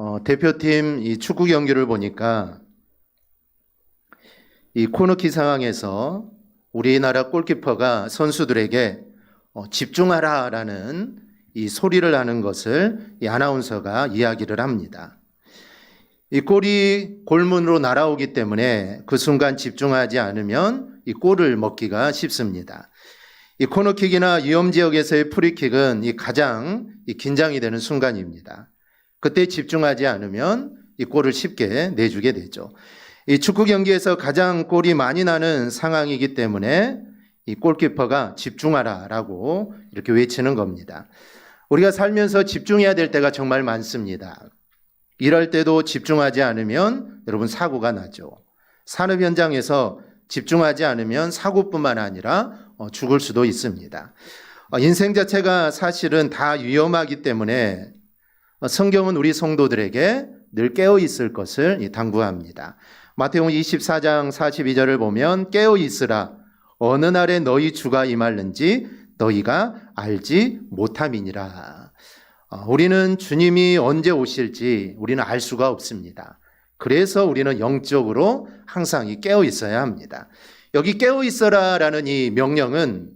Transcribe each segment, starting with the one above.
어, 대표팀 이 축구 경기를 보니까 이 코너킥 상황에서 우리나라 골키퍼가 선수들에게 어, 집중하라라는 이 소리를 하는 것을 이 아나운서가 이야기를 합니다. 이 골이 골문으로 날아오기 때문에 그 순간 집중하지 않으면 이 골을 먹기가 쉽습니다. 이 코너킥이나 위험 지역에서의 프리킥은 이 가장 이 긴장이 되는 순간입니다. 그때 집중하지 않으면 이 골을 쉽게 내주게 되죠. 이 축구 경기에서 가장 골이 많이 나는 상황이기 때문에 이 골키퍼가 집중하라라고 이렇게 외치는 겁니다. 우리가 살면서 집중해야 될 때가 정말 많습니다. 일할 때도 집중하지 않으면 여러분 사고가 나죠. 산업 현장에서 집중하지 않으면 사고뿐만 아니라 어, 죽을 수도 있습니다. 어, 인생 자체가 사실은 다 위험하기 때문에 어, 성경은 우리 성도들에게 늘 깨어 있을 것을 이 당부합니다. 마태복음 24장 42절을 보면 깨어 있으라 어느 날에 너희 주가 임할는지 너희가 알지 못함이니라. 어, 우리는 주님이 언제 오실지 우리는 알 수가 없습니다. 그래서 우리는 영적으로 항상 이 깨어 있어야 합니다. 여기 깨어 있어라라는 이 명령은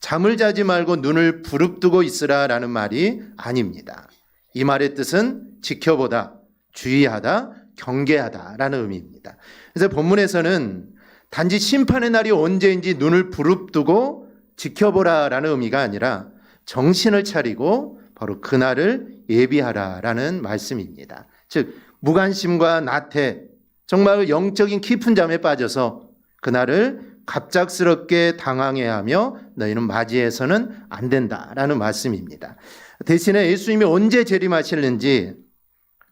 잠을 자지 말고 눈을 부릅뜨고 있으라라는 말이 아닙니다. 이 말의 뜻은 지켜보다, 주의하다, 경계하다라는 의미입니다. 그래서 본문에서는 단지 심판의 날이 언제인지 눈을 부릅뜨고 지켜보라라는 의미가 아니라 정신을 차리고 바로 그날을 예비하라라는 말씀입니다. 즉 무관심과 나태 정말 영적인 깊은 잠에 빠져서 그날을 갑작스럽게 당황해하며 너희는 맞이해서는 안 된다라는 말씀입니다. 대신에 예수님이 언제 재림하실는지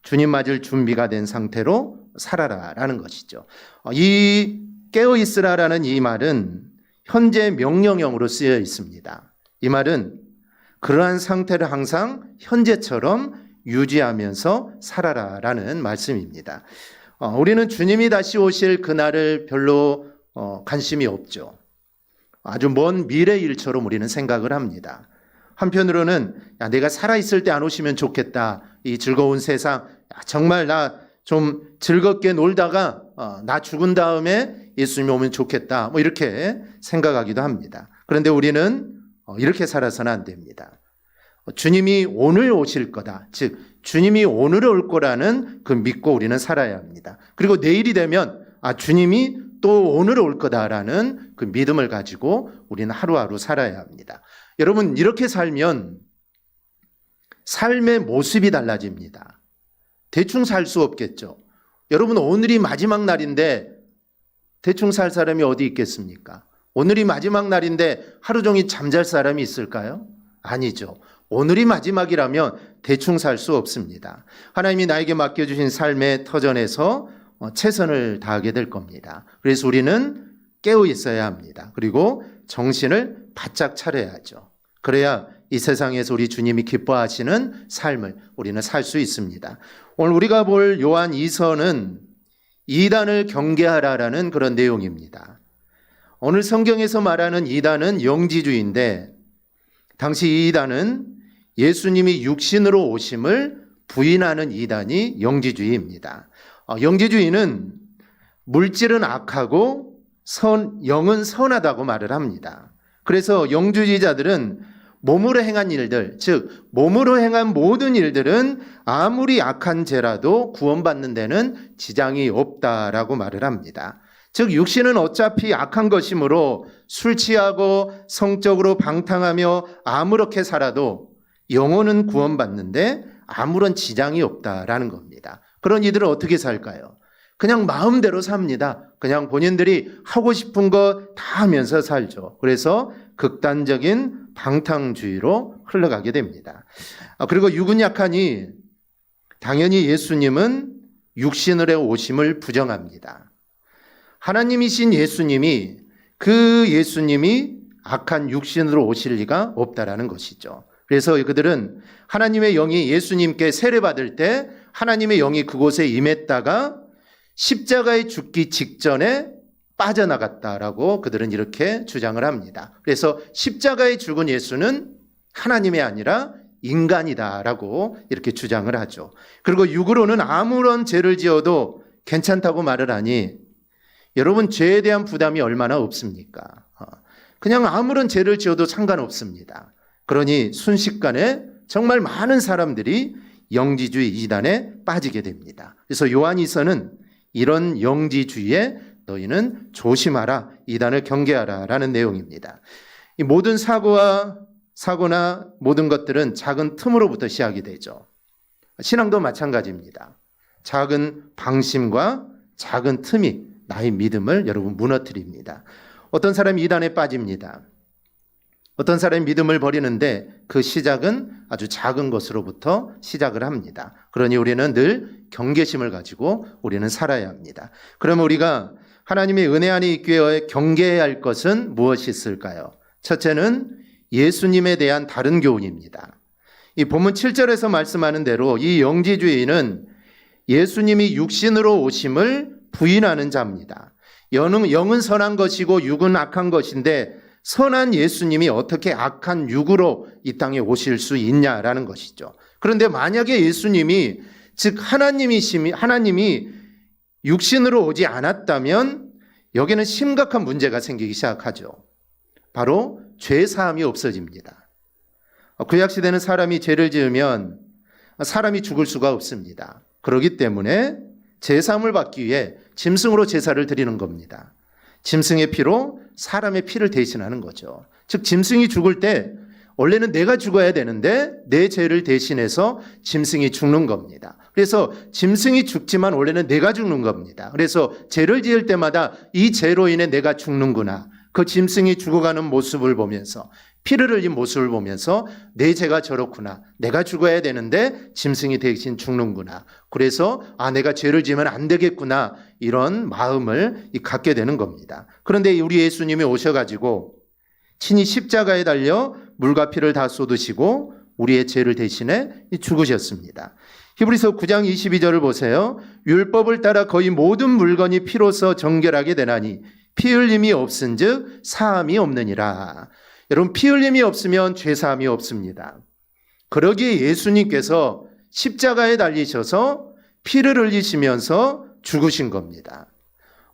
주님 맞을 준비가 된 상태로 살아라라는 것이죠. 이 깨어 있으라라는 이 말은 현재 명령형으로 쓰여 있습니다. 이 말은 그러한 상태를 항상 현재처럼 유지하면서 살아라라는 말씀입니다. 어, 우리는 주님이 다시 오실 그날을 별로 어, 관심이 없죠. 아주 먼 미래 일처럼 우리는 생각을 합니다. 한편으로는 야, 내가 살아있을 때 안 오시면 좋겠다. 이 즐거운 세상. 야, 정말 나 좀 즐겁게 놀다가 어, 나 죽은 다음에 예수님이 오면 좋겠다. 뭐 이렇게 생각하기도 합니다. 그런데 우리는 어, 이렇게 살아서는 안 됩니다. 어, 주님이 오늘 오실 거다. 즉, 주님이 오늘 올 거라는 그 믿고 우리는 살아야 합니다. 그리고 내일이 되면, 아, 주님이 또 오늘 올 거다라는 그 믿음을 가지고 우리는 하루하루 살아야 합니다. 여러분, 이렇게 살면 삶의 모습이 달라집니다. 대충 살 수 없겠죠. 여러분, 오늘이 마지막 날인데 대충 살 사람이 어디 있겠습니까? 오늘이 마지막 날인데 하루 종일 잠잘 사람이 있을까요? 아니죠. 오늘이 마지막이라면 대충 살 수 없습니다. 하나님이 나에게 맡겨주신 삶의 터전에서 어, 최선을 다하게 될 겁니다. 그래서 우리는 깨어 있어야 합니다. 그리고 정신을 바짝 차려야죠. 그래야 이 세상에서 우리 주님이 기뻐하시는 삶을 우리는 살 수 있습니다. 오늘 우리가 볼 요한 2서는 이단을 경계하라라는 그런 내용입니다. 오늘 성경에서 말하는 이단은 영지주의인데 당시 이단은 예수님이 육신으로 오심을 부인하는 이단이 영지주의입니다. 어, 영지주의는 물질은 악하고 선, 영은 선하다고 말을 합니다. 그래서 영주주의자들은 몸으로 행한 일들, 즉, 몸으로 행한 모든 일들은 아무리 악한 죄라도 구원받는 데는 지장이 없다라고 말을 합니다. 즉, 육신은 어차피 악한 것이므로 술 취하고 성적으로 방탕하며 아무렇게 살아도 영혼은 구원받는데 아무런 지장이 없다라는 겁니다. 그런 이들은 어떻게 살까요? 그냥 마음대로 삽니다. 그냥 본인들이 하고 싶은 거 다 하면서 살죠. 그래서 극단적인 방탕주의로 흘러가게 됩니다. 아, 그리고 육은 약하니 당연히 예수님은 육신을의 오심을 부정합니다. 하나님이신 예수님이 그 예수님이 악한 육신으로 오실 리가 없다라는 것이죠. 그래서 그들은 하나님의 영이 예수님께 세례받을 때 하나님의 영이 그곳에 임했다가 십자가에 죽기 직전에 빠져나갔다라고 그들은 이렇게 주장을 합니다. 그래서 십자가에 죽은 예수는 하나님이 아니라 인간이다라고 이렇게 주장을 하죠. 그리고 육으로는 아무런 죄를 지어도 괜찮다고 말을 하니 여러분 죄에 대한 부담이 얼마나 없습니까? 어, 그냥 아무런 죄를 지어도 상관없습니다. 그러니 순식간에 정말 많은 사람들이 영지주의 이단에 빠지게 됩니다. 그래서 요한이서는 이런 영지주의에 너희는 조심하라, 이단을 경계하라 라는 내용입니다. 이 모든 사고와 사고나 모든 것들은 작은 틈으로부터 시작이 되죠. 신앙도 마찬가지입니다. 작은 방심과 작은 틈이 나의 믿음을 여러분 무너뜨립니다. 어떤 사람이 이단에 빠집니다. 어떤 사람이 믿음을 버리는데 그 시작은 아주 작은 것으로부터 시작을 합니다. 그러니 우리는 늘 경계심을 가지고 우리는 살아야 합니다. 그러면 우리가 하나님의 은혜 안에 있기 위해 경계해야 할 것은 무엇이 있을까요? 첫째는 예수님에 대한 다른 교훈입니다. 이 본문 7절에서 말씀하는 대로 이 영지주의는 예수님이 육신으로 오심을 부인하는 자입니다. 영은, 영은 선한 것이고 육은 악한 것인데 선한 예수님이 어떻게 악한 육으로 이 땅에 오실 수 있냐라는 것이죠. 그런데 만약에 예수님이 즉 하나님이심이 하나님이 육신으로 오지 않았다면 여기는 심각한 문제가 생기기 시작하죠. 바로 죄 사함이 없어집니다. 구약 시대는 사람이 죄를 지으면 사람이 죽을 수가 없습니다. 그렇기 때문에 제사함을 받기 위해 짐승으로 제사를 드리는 겁니다. 짐승의 피로 사람의 피를 대신하는 거죠. 즉 짐승이 죽을 때 원래는 내가 죽어야 되는데 내 죄를 대신해서 짐승이 죽는 겁니다. 그래서 짐승이 죽지만 원래는 내가 죽는 겁니다. 그래서 죄를 지을 때마다 이 죄로 인해 내가 죽는구나. 그 짐승이 죽어가는 모습을 보면서 피를 흘린 모습을 보면서 내 죄가 저렇구나. 내가 죽어야 되는데 짐승이 대신 죽는구나. 그래서 아 내가 죄를 지으면 안 되겠구나. 이런 마음을 갖게 되는 겁니다. 그런데 우리 예수님이 오셔 가지고 친히 십자가에 달려 물과 피를 다 쏟으시고 우리의 죄를 대신해 죽으셨습니다. 히브리서 9장 22절을 보세요. 율법을 따라 거의 모든 물건이 피로서 정결하게 되나니 피 흘림이 없은즉 사함이 없느니라. 여러분 피 흘림이 없으면 죄 사함이 없습니다. 그러기에 예수님께서 십자가에 달리셔서 피를 흘리시면서 죽으신 겁니다.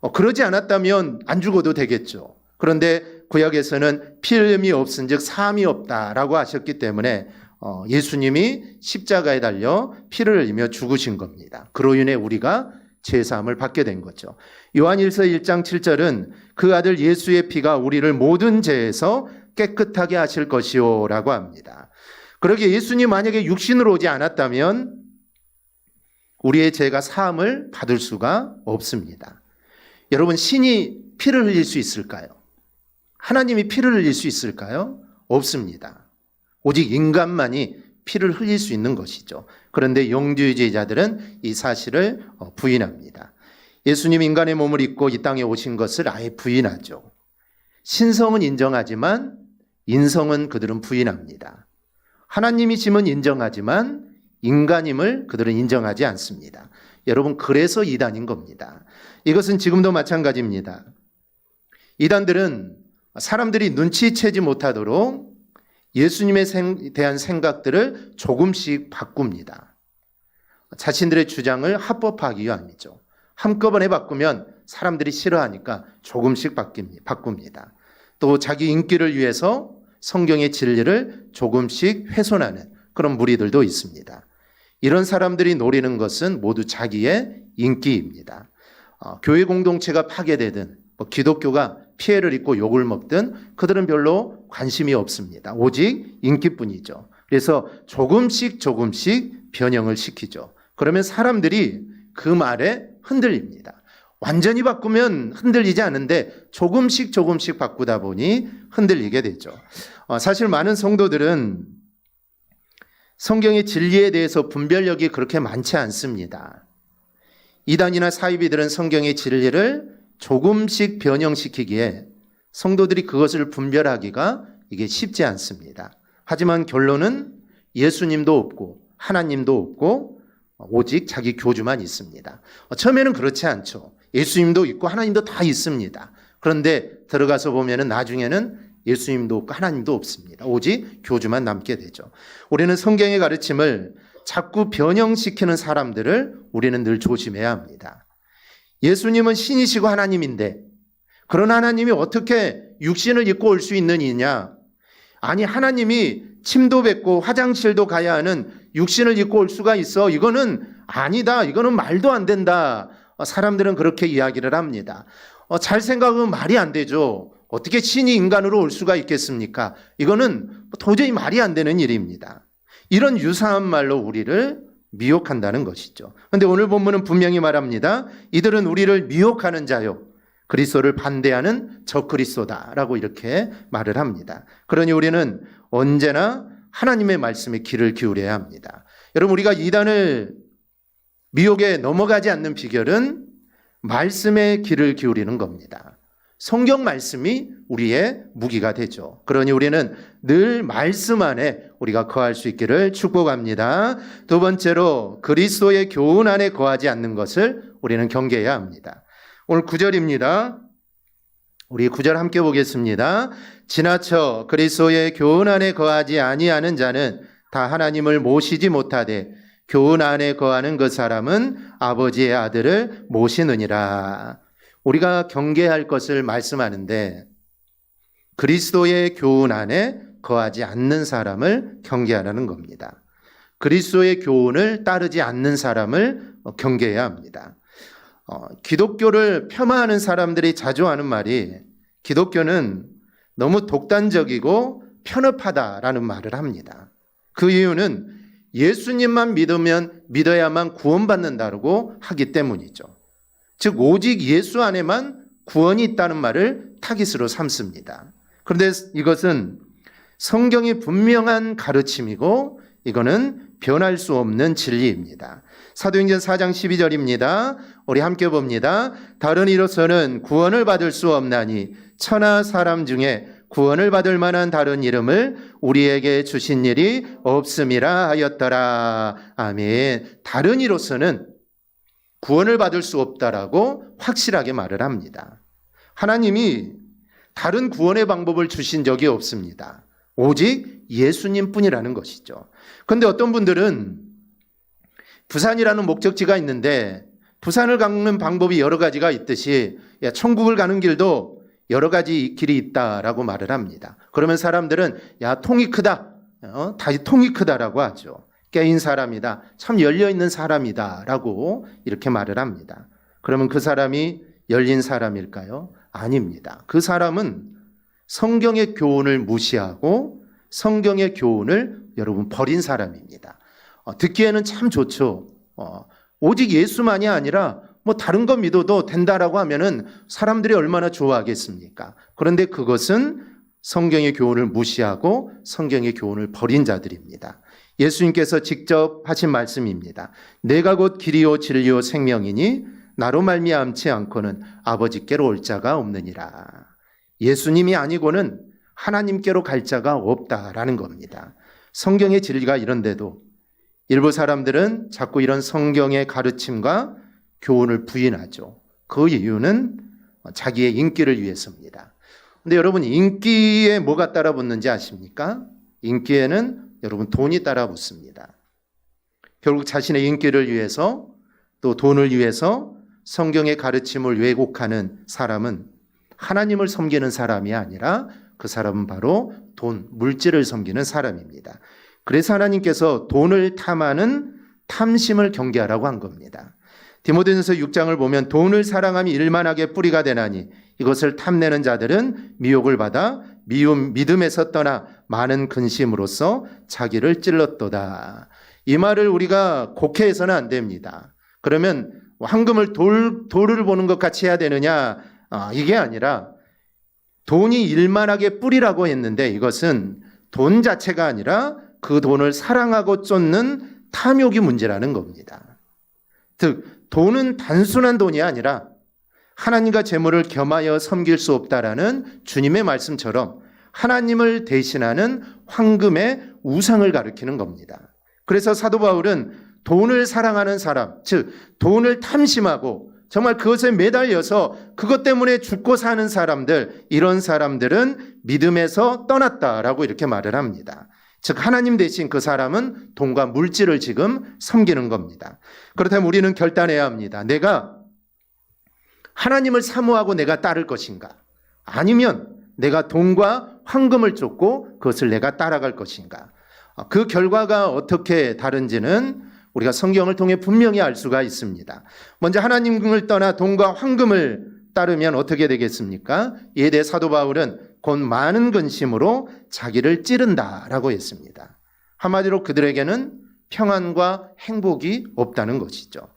어, 그러지 않았다면 안 죽어도 되겠죠. 그런데 구약에서는 피 흘림이 없은즉 사함이 없다라고 하셨기 때문에 어, 예수님이 십자가에 달려 피를 흘리며 죽으신 겁니다. 그로 인해 우리가 죄사함을 받게 된 거죠. 요한일서 1장 7절은 그 아들 예수의 피가 우리를 모든 죄에서 깨끗하게 하실 것이요라고 합니다. 그러기에 예수님 만약에 육신으로 오지 않았다면 우리의 죄가 사함을 받을 수가 없습니다. 여러분 신이 피를 흘릴 수 있을까요? 하나님이 피를 흘릴 수 있을까요? 없습니다. 오직 인간만이 피를 흘릴 수 있는 것이죠. 그런데 영주의자들은 이 사실을 어, 부인합니다. 예수님 인간의 몸을 입고 이 땅에 오신 것을 아예 부인하죠. 신성은 인정하지만 인성은 그들은 부인합니다. 하나님이심은 인정하지만 인간임을 그들은 인정하지 않습니다. 여러분, 그래서 이단인 겁니다. 이것은 지금도 마찬가지입니다. 이단들은 사람들이 눈치채지 못하도록 예수님에 대한 생각들을 조금씩 바꿉니다. 자신들의 주장을 합법화하기 위함이죠. 한꺼번에 바꾸면 사람들이 싫어하니까 조금씩 바꿉니다. 또 자기 인기를 위해서 성경의 진리를 조금씩 훼손하는 그런 무리들도 있습니다. 이런 사람들이 노리는 것은 모두 자기의 인기입니다. 어, 교회 공동체가 파괴되든 뭐 기독교가 피해를 입고 욕을 먹든 그들은 별로 관심이 없습니다. 오직 인기뿐이죠. 그래서 조금씩 조금씩 변형을 시키죠. 그러면 사람들이 그 말에 흔들립니다. 완전히 바꾸면 흔들리지 않는데 조금씩 조금씩 바꾸다 보니 흔들리게 되죠. 어, 사실 많은 성도들은 성경의 진리에 대해서 분별력이 그렇게 많지 않습니다. 이단이나 사이비들은 성경의 진리를 조금씩 변형시키기에 성도들이 그것을 분별하기가 이게 쉽지 않습니다. 하지만 결론은 예수님도 없고 하나님도 없고 오직 자기 교주만 있습니다. 처음에는 그렇지 않죠. 예수님도 있고 하나님도 다 있습니다. 그런데 들어가서 보면은 나중에는 예수님도 없고 하나님도 없습니다. 오직 교주만 남게 되죠. 우리는 성경의 가르침을 자꾸 변형시키는 사람들을 우리는 늘 조심해야 합니다. 예수님은 신이시고 하나님인데 그런 하나님이 어떻게 육신을 입고 올 수 있는 이냐? 아니 하나님이 침도 뱉고 화장실도 가야 하는 육신을 입고 올 수가 있어. 이거는 아니다. 이거는 말도 안 된다. 어, 사람들은 그렇게 이야기를 합니다. 어, 잘 생각하면 말이 안 되죠. 어떻게 신이 인간으로 올 수가 있겠습니까? 이거는 도저히 말이 안 되는 일입니다. 이런 유사한 말로 우리를 미혹한다는 것이죠. 그런데 오늘 본문은 분명히 말합니다. 이들은 우리를 미혹하는 자요. 그리스도를 반대하는 적그리스도다라고 이렇게 말을 합니다. 그러니 우리는 언제나 하나님의 말씀에 귀를 기울여야 합니다. 여러분 우리가 이단을 미혹에 넘어가지 않는 비결은 말씀에 귀를 기울이는 겁니다. 성경 말씀이 우리의 무기가 되죠. 그러니 우리는 늘 말씀 안에 우리가 거할 수 있기를 축복합니다. 두 번째로 그리스도의 교훈 안에 거하지 않는 것을 우리는 경계해야 합니다. 오늘 9절입니다. 우리 9절 함께 보겠습니다. 지나쳐 그리스도의 교훈 안에 거하지 아니하는 자는 다 하나님을 모시지 못하되 교훈 안에 거하는 그 사람은 아버지의 아들을 모시느니라. 우리가 경계할 것을 말씀하는데 그리스도의 교훈 안에 거하지 않는 사람을 경계하라는 겁니다. 그리스도의 교훈을 따르지 않는 사람을 경계해야 합니다. 어, 기독교를 폄하하는 사람들이 자주 하는 말이 기독교는 너무 독단적이고 편협하다라는 말을 합니다. 그 이유는 예수님만 믿으면 믿어야만 구원받는다고 하기 때문이죠. 즉 오직 예수 안에만 구원이 있다는 말을 타깃으로 삼습니다. 그런데 이것은 성경이 분명한 가르침이고 이거는 변할 수 없는 진리입니다. 사도행전 4장 12절입니다. 우리 함께 봅니다. 다른 이로서는 구원을 받을 수 없나니 천하 사람 중에 구원을 받을 만한 다른 이름을 우리에게 주신 일이 없음이라 하였더라. 아멘. 다른 이로서는 구원을 받을 수 없다라고 확실하게 말을 합니다. 하나님이 다른 구원의 방법을 주신 적이 없습니다. 오직 예수님 뿐이라는 것이죠. 그런데 어떤 분들은 부산이라는 목적지가 있는데 부산을 가는 방법이 여러 가지가 있듯이 야, 천국을 가는 길도 여러 가지 길이 있다라고 말을 합니다. 그러면 사람들은 야 통이 크다, 어? 다시 통이 크다라고 하죠. 깨인 사람이다, 참 열려 있는 사람이다 라고 이렇게 말을 합니다. 그러면 그 사람이 열린 사람일까요? 아닙니다. 그 사람은 성경의 교훈을 무시하고 성경의 교훈을 여러분 버린 사람입니다. 어, 듣기에는 참 좋죠. 어, 오직 예수만이 아니라 뭐 다른 거 믿어도 된다라고 하면은 사람들이 얼마나 좋아하겠습니까? 그런데 그것은 성경의 교훈을 무시하고 성경의 교훈을 버린 자들입니다. 예수님께서 직접 하신 말씀입니다. 내가 곧 길이요 진리요 생명이니 나로 말미암지 않고는 아버지께로 올 자가 없느니라. 예수님이 아니고는 하나님께로 갈 자가 없다라는 겁니다. 성경의 진리가 이런데도 일부 사람들은 자꾸 이런 성경의 가르침과 교훈을 부인하죠. 그 이유는 자기의 인기를 위해서입니다. 근데 여러분 인기에 뭐가 따라 붙는지 아십니까? 인기에는 여러분 돈이 따라 붙습니다. 결국 자신의 인기를 위해서 또 돈을 위해서 성경의 가르침을 왜곡하는 사람은 하나님을 섬기는 사람이 아니라 그 사람은 바로 돈, 물질을 섬기는 사람입니다. 그래서 하나님께서 돈을 탐하는 탐심을 경계하라고 한 겁니다. 디모데전서 6장을 보면 돈을 사랑함이 일만하게 뿌리가 되나니 이것을 탐내는 자들은 미혹을 받아 미움 믿음에서 떠나 많은 근심으로써 자기를 찔렀도다. 이 말을 우리가 곡해해서는 안 됩니다. 그러면 황금을 돌 돌을 보는 것 같이 해야 되느냐? 아, 이게 아니라 돈이 일만하게 뿌리라고 했는데 이것은 돈 자체가 아니라 그 돈을 사랑하고 쫓는 탐욕이 문제라는 겁니다. 즉, 돈은 단순한 돈이 아니라 하나님과 재물을 겸하여 섬길 수 없다라는 주님의 말씀처럼 하나님을 대신하는 황금의 우상을 가리키는 겁니다. 그래서 사도 바울은 돈을 사랑하는 사람, 즉 돈을 탐심하고 정말 그것에 매달려서 그것 때문에 죽고 사는 사람들, 이런 사람들은 믿음에서 떠났다라고 이렇게 말을 합니다. 즉, 하나님 대신 그 사람은 돈과 물질을 지금 섬기는 겁니다. 그렇다면 우리는 결단해야 합니다. 내가 하나님을 사모하고 내가 따를 것인가? 아니면 내가 돈과 황금을 쫓고 그것을 내가 따라갈 것인가? 그 결과가 어떻게 다른지는 우리가 성경을 통해 분명히 알 수가 있습니다. 먼저 하나님을 떠나 돈과 황금을 따르면 어떻게 되겠습니까? 이에 대해 사도 바울은 곧 많은 근심으로 자기를 찌른다라고 했습니다. 한마디로 그들에게는 평안과 행복이 없다는 것이죠.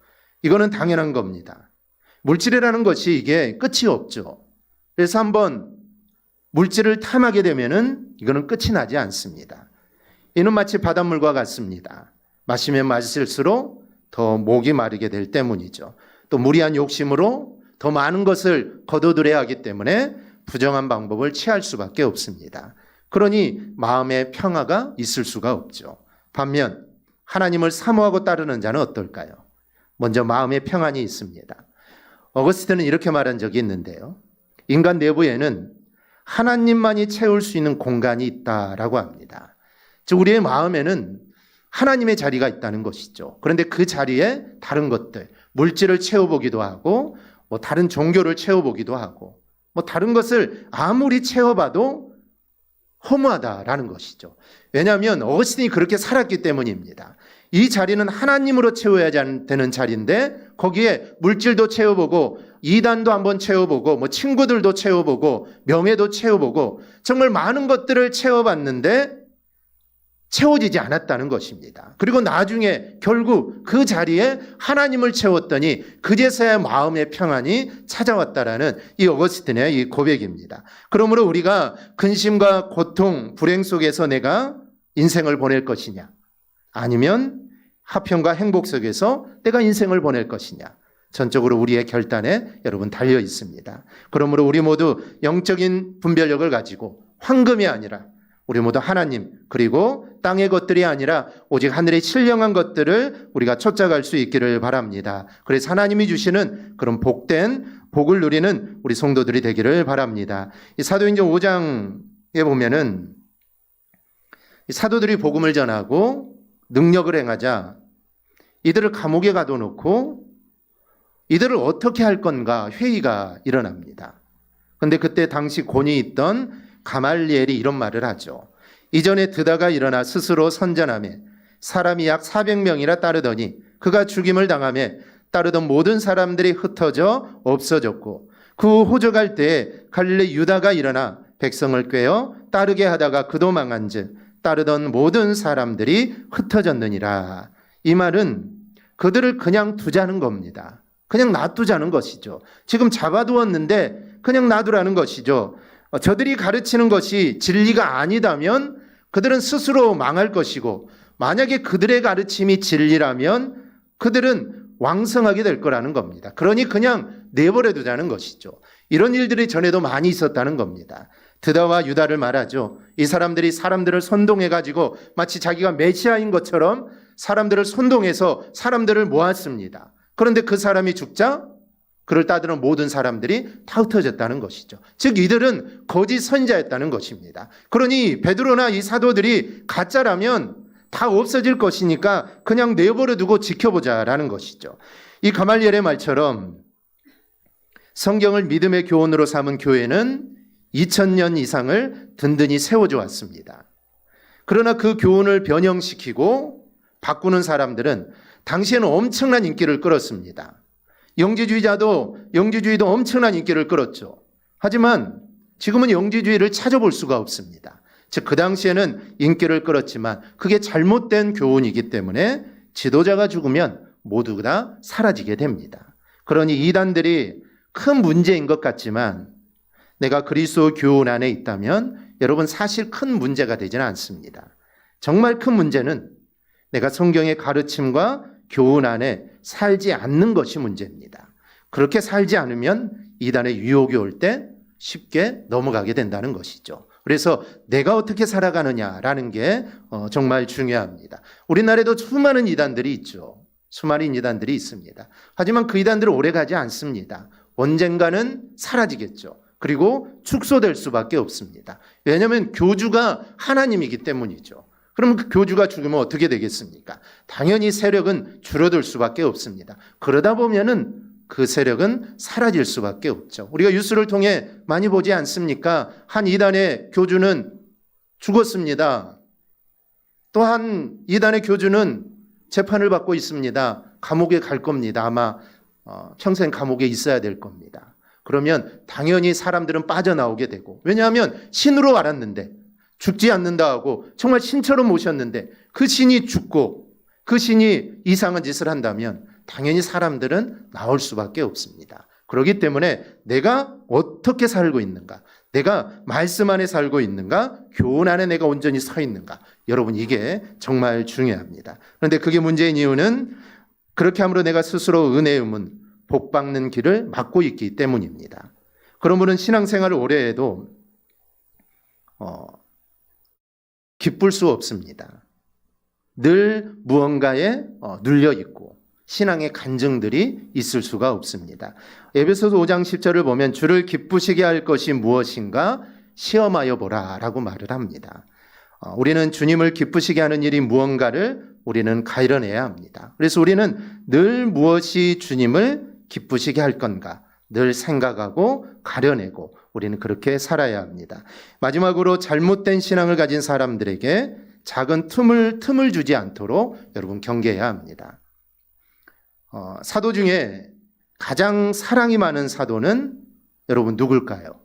이거는 당연한 겁니다. 물질이라는 것이 이게 끝이 없죠. 그래서 한번 물질을 탐하게 되면은 이거는 끝이 나지 않습니다. 이는 마치 바닷물과 같습니다. 마시면 마실수록 더 목이 마르게 될 때문이죠. 또 무리한 욕심으로 더 많은 것을 거둬들여야 하기 때문에 부정한 방법을 취할 수밖에 없습니다. 그러니 마음의 평화가 있을 수가 없죠. 반면 하나님을 사모하고 따르는 자는 어떨까요? 먼저 마음의 평안이 있습니다. 어거스틴은 이렇게 말한 적이 있는데요. 인간 내부에는 하나님만이 채울 수 있는 공간이 있다라고 합니다. 즉 우리의 마음에는 하나님의 자리가 있다는 것이죠. 그런데 그 자리에 다른 것들, 물질을 채워보기도 하고, 뭐 다른 종교를 채워보기도 하고, 뭐 다른 것을 아무리 채워봐도 허무하다라는 것이죠. 왜냐하면 어거스틴이 그렇게 살았기 때문입니다. 이 자리는 하나님으로 채워야 되는 자리인데 거기에 물질도 채워보고 이단도 한번 채워보고 뭐 친구들도 채워보고 명예도 채워보고 정말 많은 것들을 채워봤는데 채워지지 않았다는 것입니다. 그리고 나중에 결국 그 자리에 하나님을 채웠더니 그제서야 마음의 평안이 찾아왔다라는 이 어거스틴의 이 고백입니다. 그러므로 우리가 근심과 고통, 불행 속에서 내가 인생을 보낼 것이냐? 아니면 화평과 행복 속에서 내가 인생을 보낼 것이냐? 전적으로 우리의 결단에 여러분 달려 있습니다. 그러므로 우리 모두 영적인 분별력을 가지고 황금이 아니라 우리 모두 하나님 그리고 땅의 것들이 아니라 오직 하늘의 신령한 것들을 우리가 쫓아갈 수 있기를 바랍니다. 그래서 하나님이 주시는 그런 복된 복을 누리는 우리 성도들이 되기를 바랍니다. 이 사도행전 5장에 보면은 이 사도들이 복음을 전하고 능력을 행하자 이들을 감옥에 가둬놓고 이들을 어떻게 할 건가 회의가 일어납니다. 근데 그때 당시 권위 있던 가말리엘이 이런 말을 하죠. 이전에 드다가 일어나 스스로 선전하며 사람이 약 400명이나 따르더니 그가 죽임을 당하며 따르던 모든 사람들이 흩어져 없어졌고 그 호적할 때에 갈릴리 유다가 일어나 백성을 꿰어 따르게 하다가 그도 망한즉 따르던 모든 사람들이 흩어졌느니라. 이 말은 그들을 그냥 두자는 겁니다. 그냥 놔두자는 것이죠. 지금 잡아두었는데 그냥 놔두라는 것이죠. 어, 저들이 가르치는 것이 진리가 아니다면 그들은 스스로 망할 것이고 만약에 그들의 가르침이 진리라면 그들은 왕성하게 될 거라는 겁니다. 그러니 그냥 내버려 두자는 것이죠. 이런 일들이 전에도 많이 있었다는 겁니다. 드다와 유다를 말하죠. 이 사람들이 사람들을 선동해 가지고 마치 자기가 메시아인 것처럼 사람들을 선동해서 사람들을 모았습니다. 그런데 그 사람이 죽자 그를 따르는 모든 사람들이 다 흩어졌다는 것이죠. 즉 이들은 거짓 선자였다는 것입니다. 그러니 베드로나 이 사도들이 가짜라면 다 없어질 것이니까 그냥 내버려 두고 지켜보자라는 것이죠. 이 가말리엘의 말처럼 성경을 믿음의 교훈으로 삼은 교회는 2000년 이상을 든든히 세워져 왔습니다. 그러나 그 교훈을 변형시키고 바꾸는 사람들은 당시에는 엄청난 인기를 끌었습니다. 영지주의자도 영지주의도 엄청난 인기를 끌었죠. 하지만 지금은 영지주의를 찾아볼 수가 없습니다. 즉 그 당시에는 인기를 끌었지만 그게 잘못된 교훈이기 때문에 지도자가 죽으면 모두 다 사라지게 됩니다. 그러니 이단들이 큰 문제인 것 같지만 내가 그리스도 교훈 안에 있다면 여러분 사실 큰 문제가 되지는 않습니다. 정말 큰 문제는 내가 성경의 가르침과 교훈 안에 살지 않는 것이 문제입니다. 그렇게 살지 않으면 이단의 유혹이 올 때 쉽게 넘어가게 된다는 것이죠. 그래서 내가 어떻게 살아가느냐라는 게 어, 정말 중요합니다. 우리나라에도 수많은 이단들이 있죠. 수많은 이단들이 있습니다. 하지만 그 이단들은 오래 가지 않습니다. 언젠가는 사라지겠죠. 그리고 축소될 수밖에 없습니다. 왜냐하면 교주가 하나님이기 때문이죠. 그러면 그 교주가 죽으면 어떻게 되겠습니까? 당연히 세력은 줄어들 수밖에 없습니다. 그러다 보면은 그 세력은 사라질 수밖에 없죠. 우리가 뉴스를 통해 많이 보지 않습니까? 한 이단의 교주는 죽었습니다. 또한 이단의 교주는 재판을 받고 있습니다. 감옥에 갈 겁니다. 아마 어, 평생 감옥에 있어야 될 겁니다. 그러면 당연히 사람들은 빠져나오게 되고 왜냐하면 신으로 알았는데 죽지 않는다 하고 정말 신처럼 모셨는데 그 신이 죽고 그 신이 이상한 짓을 한다면 당연히 사람들은 나올 수밖에 없습니다. 그렇기 때문에 내가 어떻게 살고 있는가, 내가 말씀 안에 살고 있는가, 교훈 안에 내가 온전히 서 있는가, 여러분 이게 정말 중요합니다. 그런데 그게 문제인 이유는 그렇게 함으로 내가 스스로 은혜의 문, 복 받는 길을 막고 있기 때문입니다. 그러므로 신앙생활을 오래 해도 어, 기쁠 수 없습니다. 늘 무언가에 어, 눌려 있고 신앙의 간증들이 있을 수가 없습니다. 에베소서 5장 10절을 보면 주를 기쁘시게 할 것이 무엇인가 시험하여 보라라고 말을 합니다. 어, 우리는 주님을 기쁘시게 하는 일이 무언가를 우리는 가려내야 합니다. 그래서 우리는 늘 무엇이 주님을 기쁘시게 할 건가 늘 생각하고 가려내고 우리는 그렇게 살아야 합니다. 마지막으로 잘못된 신앙을 가진 사람들에게 작은 틈을 틈을 주지 않도록 여러분 경계해야 합니다. 어, 사도 중에 가장 사랑이 많은 사도는 여러분 누굴까요?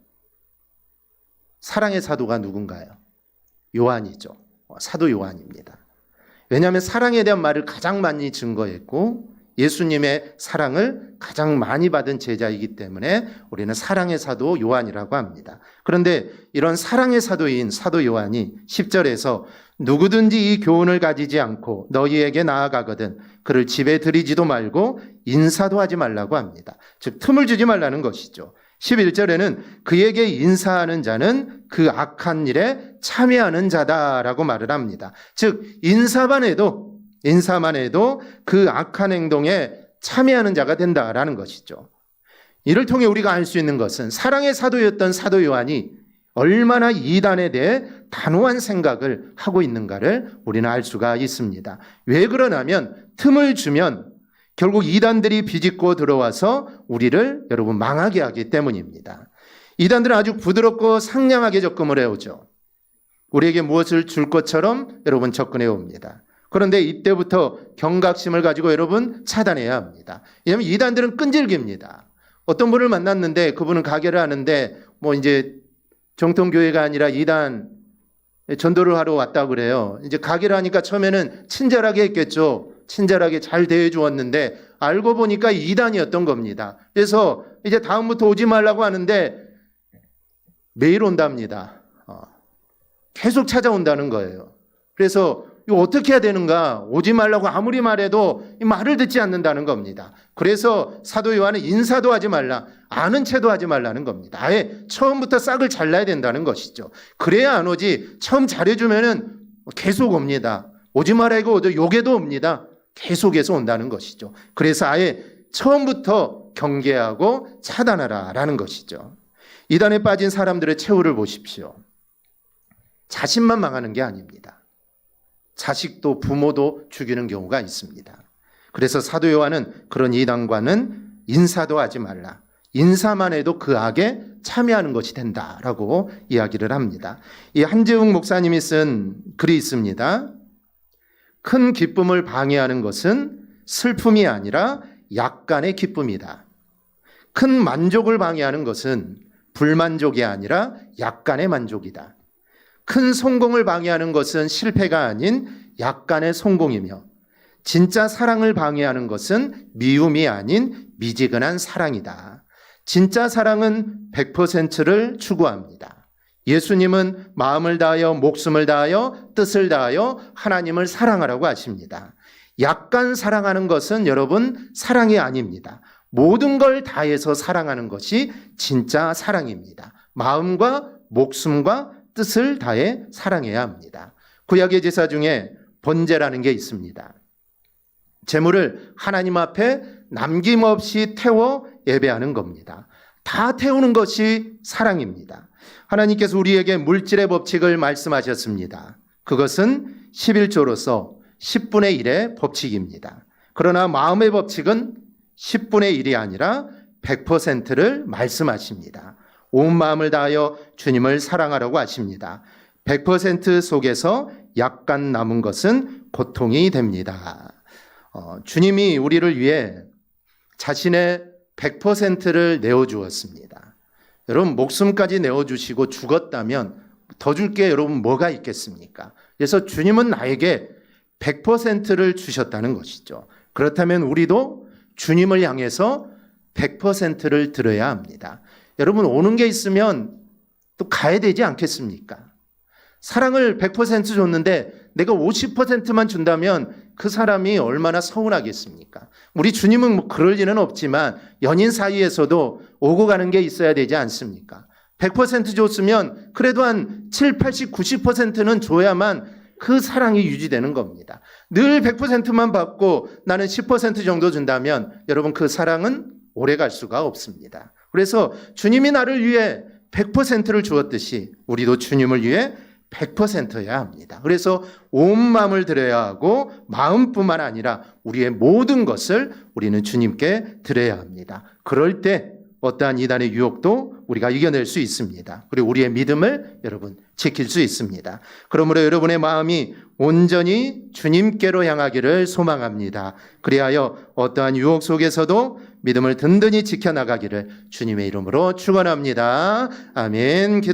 사랑의 사도가 누군가요? 요한이죠. 어, 사도 요한입니다. 왜냐하면 사랑에 대한 말을 가장 많이 증거했고 예수님의 사랑을 가장 많이 받은 제자이기 때문에 우리는 사랑의 사도 요한이라고 합니다. 그런데 이런 사랑의 사도인 사도 요한이 10절에서 누구든지 이 교훈을 가지지 않고 너희에게 나아가거든 그를 집에 들이지도 말고 인사도 하지 말라고 합니다. 즉 틈을 주지 말라는 것이죠. 11절에는 그에게 인사하는 자는 그 악한 일에 참여하는 자다라고 말을 합니다. 즉 인사만 해도 인사만 해도 그 악한 행동에 참여하는 자가 된다라는 것이죠. 이를 통해 우리가 알 수 있는 것은 사랑의 사도였던 사도 요한이 얼마나 이단에 대해 단호한 생각을 하고 있는가를 우리는 알 수가 있습니다. 왜 그러냐면 틈을 주면 결국 이단들이 비집고 들어와서 우리를 여러분 망하게 하기 때문입니다. 이단들은 아주 부드럽고 상냥하게 접근을 해오죠. 우리에게 무엇을 줄 것처럼 여러분 접근해 옵니다. 그런데 이때부터 경각심을 가지고 여러분 차단해야 합니다. 왜냐하면 이단들은 끈질깁니다. 어떤 분을 만났는데 그분은 가게를 하는데 뭐 이제 정통교회가 아니라 이단 전도를 하러 왔다 그래요. 이제 가게를 하니까 처음에는 친절하게 했겠죠. 친절하게 잘 대해 주었는데 알고 보니까 이단이었던 겁니다. 그래서 이제 다음부터 오지 말라고 하는데 매일 온답니다. 어. 계속 찾아온다는 거예요. 그래서 이거 어떻게 해야 되는가? 오지 말라고 아무리 말해도 이 말을 듣지 않는다는 겁니다. 그래서 사도 요한은 인사도 하지 말라, 아는 채도 하지 말라는 겁니다. 아예 처음부터 싹을 잘라야 된다는 것이죠. 그래야 안 오지. 처음 잘해주면은 계속 옵니다. 오지 말라고 욕에도 옵니다. 계속해서 온다는 것이죠. 그래서 아예 처음부터 경계하고 차단하라라는 것이죠. 이단에 빠진 사람들의 최후를 보십시오. 자신만 망하는 게 아닙니다. 자식도 부모도 죽이는 경우가 있습니다. 그래서 사도 요한은 그런 이단과는 인사도 하지 말라. 인사만 해도 그 악에 참여하는 것이 된다라고 이야기를 합니다. 이 한재웅 목사님이 쓴 글이 있습니다. 큰 기쁨을 방해하는 것은 슬픔이 아니라 약간의 기쁨이다. 큰 만족을 방해하는 것은 불만족이 아니라 약간의 만족이다. 큰 성공을 방해하는 것은 실패가 아닌 약간의 성공이며 진짜 사랑을 방해하는 것은 미움이 아닌 미지근한 사랑이다. 진짜 사랑은 100%를 추구합니다. 예수님은 마음을 다하여 목숨을 다하여 뜻을 다하여 하나님을 사랑하라고 하십니다. 약간 사랑하는 것은 여러분 사랑이 아닙니다. 모든 걸 다해서 사랑하는 것이 진짜 사랑입니다. 마음과 목숨과 뜻을 다해 사랑해야 합니다. 구약의 제사 중에 번제라는 게 있습니다. 재물을 하나님 앞에 남김없이 태워 예배하는 겁니다. 다 태우는 것이 사랑입니다. 하나님께서 우리에게 물질의 법칙을 말씀하셨습니다. 그것은 11조로서 10분의 1의 법칙입니다. 그러나 마음의 법칙은 10분의 1이 아니라 100%를 말씀하십니다. 온 마음을 다하여 주님을 사랑하라고 하십니다. 100% 속에서 약간 남은 것은 고통이 됩니다. 어, 주님이 우리를 위해 자신의 100%를 내어주었습니다. 여러분, 목숨까지 내어주시고 죽었다면 더 줄게 여러분 뭐가 있겠습니까? 그래서 주님은 나에게 100%를 주셨다는 것이죠. 그렇다면 우리도 주님을 향해서 100%를 들어야 합니다. 여러분, 오는 게 있으면 또 가야 되지 않겠습니까? 사랑을 100% 줬는데 내가 50%만 준다면 그 사람이 얼마나 서운하겠습니까? 우리 주님은 뭐 그럴 리는 없지만 연인 사이에서도 오고 가는 게 있어야 되지 않습니까? 100% 줬으면 그래도 한 7, 80, 90%는 줘야만 그 사랑이 유지되는 겁니다. 늘 100%만 받고 나는 10% 정도 준다면 여러분 그 사랑은 오래 갈 수가 없습니다. 그래서 주님이 나를 위해 100%를 주었듯이 우리도 주님을 위해 100%여야 합니다. 그래서 온 마음을 드려야 하고 마음뿐만 아니라 우리의 모든 것을 우리는 주님께 드려야 합니다. 그럴 때 어떠한 이단의 유혹도 우리가 이겨낼 수 있습니다. 그리고 우리의 믿음을 여러분 지킬 수 있습니다. 그러므로 여러분의 마음이 온전히 주님께로 향하기를 소망합니다. 그리하여 어떠한 유혹 속에서도 믿음을 든든히 지켜나가기를 주님의 이름으로 축원합니다. 아멘.